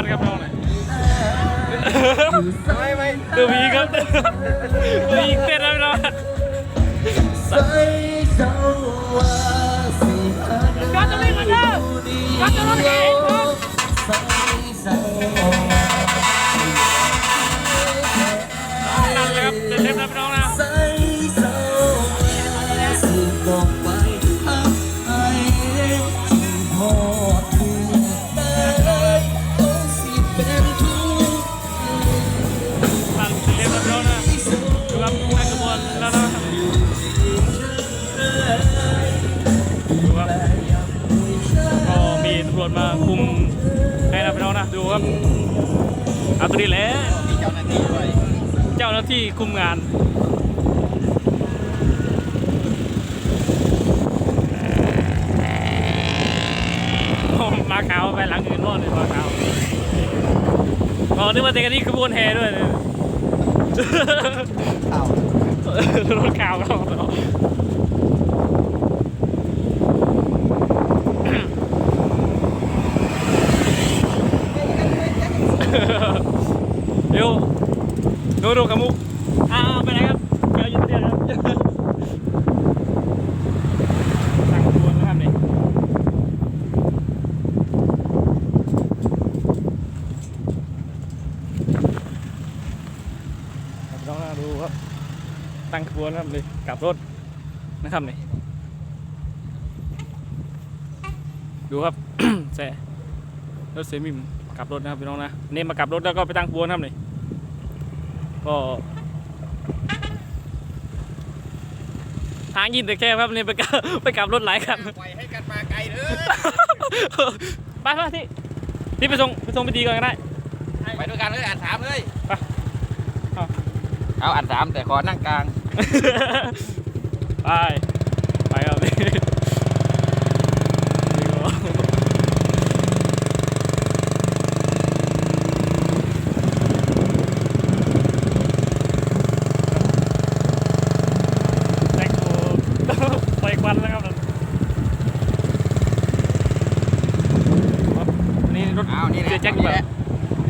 วัดครับน้องหน่อยไม่ไม่ดูมีครับดูมีเต้นแล้วพี่น้องก็จะเล่นกันเด้อก็จะรถเก๋งครับนั่น มีตำรวจมาคุมให้นะพี่น้องนะดูครับเอาตัวนี้แหละมีเจ้าหน้าที่ด้วยเจ้าหน้าที่คุมงานโอ้มาขาวไปหลังอื่นรอดเลยมาขาวอ๋อนึกว่าเต็กันนี่ขบวนแห่ด้วยเนี่ยอ้าวรถข่าวเราเดี๋ยว ดูดูขมุกอ่าไปไหนครับเดี๋ยวอยู่เดียวครับสั่งตัวนะครับนี่ต้องดูครับ ตั้งขบวนครับเลยกลับรถนะครับนี่ดูครับแซ่รถเซมิมกลับรถนะครับพี่น้องนะนี่มากลับรถแล้วก็ไปตั้งขบวนครับนี่ ก็ทางยินแต่แค่ครับนี่ไปกลับไปกลับรถหลายคันปล่อยให้กันมาไกลเถอะไปไปที่ที่ไปส่งไปส่งไปดีก่อนก็ได้ไปด้วยกันเลยอ่านสามเลยไปเอาเอาอ่านสามแต่ขอนั่งกลาง ไป ไปครับนี่นี่ก็แจ็คโอ้ไปควันแล้วครับอันนี้รถ เอานี่ แหละเสียแจ็คหรือเปล่า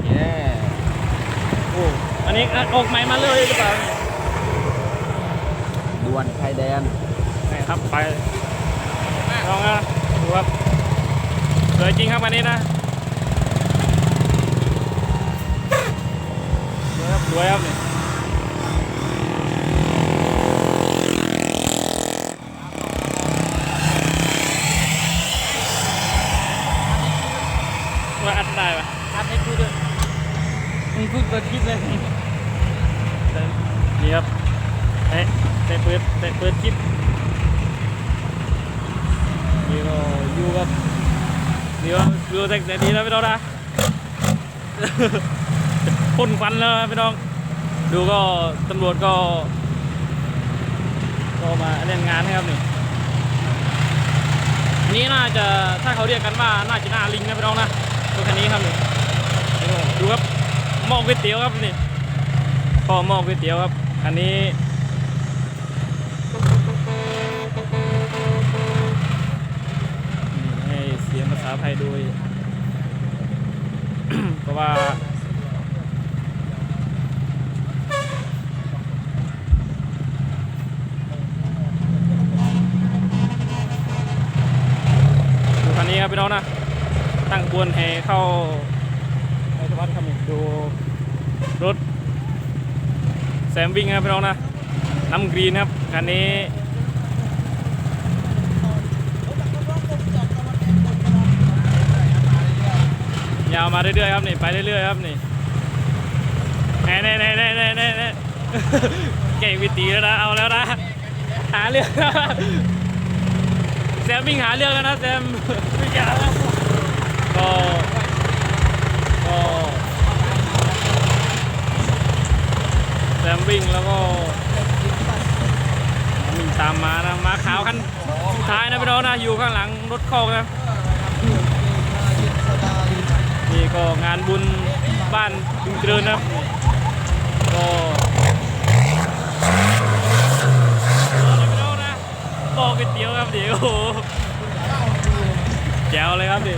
เย้โอ้อันนี้ออกใหม่มาเลยหรือเปล่าด่วนชายแดนนี่ครับไปลองนะดูครับสวยจริงครับอันนี้นะสวยครับสวยครับนี่ว่ ปะอันนี้พูดด้วยมึงพูดเปิดคลิปเลยนี่ครับเอ๊ะแต่เปิดแต่เปิดคลิปนี่ก็อยู่กับนี่ก็อยู่แต่แต่ดีแล้วพี่น้องนะพ่นควันแล้วพี่น้อง ดูก็ตำรวจก็ ก็มาเล่นงานให้ครับนี่นี่น่าจะถ้าเขาเรียกกันว่าน่าจะหน้าลิงนะพี่น้องนะตัวคันนี้ครับนี่นี่ก็ ดูครับหม้อก๋วยเตี๋ยวครับนี่พ่อหม้อก๋วยเตี๋ยวครับ อันนี้นี่ให้เสียงภาษาไทยโดยเพราะว่าดูคันนี้ครับพี่น้องนะ ตั้งบวนแห่เข้า วัดิ์ครับนี่ดูรถแซมวิ่งครับพี่น้องนะน้ำกรีนครับคันนี้ยาวมาเรื่อยๆครับนี่ไปเรื่อยๆครับนี่แน่แน่แน่แน่แน่แน่แน่เก่งวิตีแล้วนะเอาแล้วนะหาเรื่องแซมวิ่งหาเรื่องแล้วนะแซมวิ่งหาแล้วก็แซ มวิ่งแล้วก็วิ่งตามมานะมาขาวคันสุดท้ายนะพี่น้องนะอยู่ข้างหลังรถโคอกนะนี่ก็งานบุญบ้านดุงเจริญนะก็ไม่รู้นะบอกก๋วยเตี๋ยวครับเดี๋ยวแจวเลยครับดิ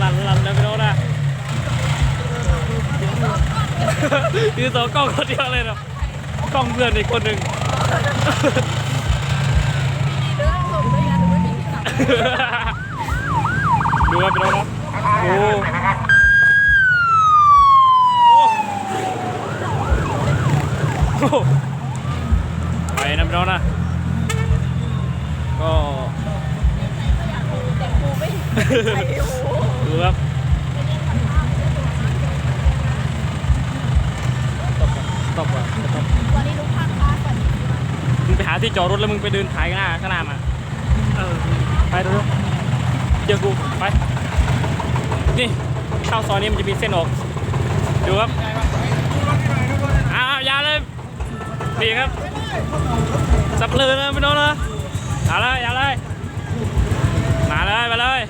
ลั่นลันนะพี่น้องนะ ถือสองกล้องคนเดียวเลยเนาะกล้องเพื่อนอีกคนหนึ่งดูครับพี่น้องนะโอ้โอ้โหไปนะพี่น้องนะก็ดูครับ ตบก่อนตบก่อนมึงไปหาที่จอดรถแล้วมึงไปเดินถ่ายข้างหน้าข้างหน้ามาเออไปดูดูเจอกูไปนี่เข้าซอยนี้มันจะมีเส้นออกดูครับอ้าวยาวเลยนี่ครับสับเลยนะพี่น้องนะเอาเลยเอาเลยมาเลยมาเลย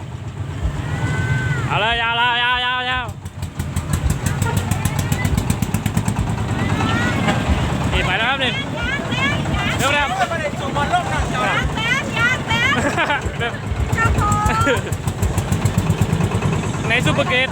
เอาเลยยาวเลยยาวยาวยาวนี่ไปแล้วครับนี่ เร็วเร็วเร็วในซูเปอร์เกต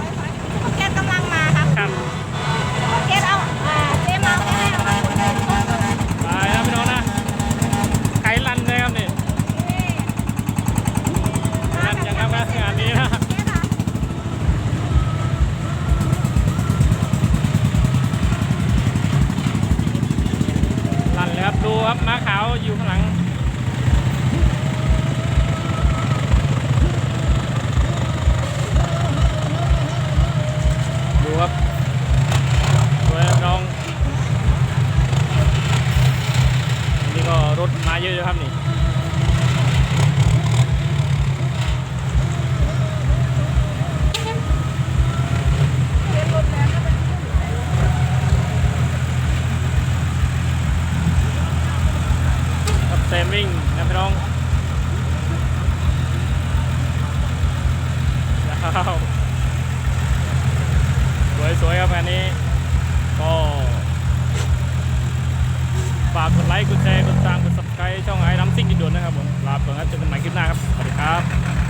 ม้าขาวอยู่ข้างหลัง ดูครับสวยครับน้องอันนี่ก็รถมาเยอะอยู่ครับนี่กับแซมวิ่งนะพี่น้องว้าว สวยๆครับงานนี้ ก็ฝากกดไลค์กดแชร์กดติดตามกดซับสไครต์ช่องไอ้น้ำซิ่งกินด่วนนะครับผมลาไปก่อนครับเจอกันใหม่คลิปหน้าครับสวัสดีครับ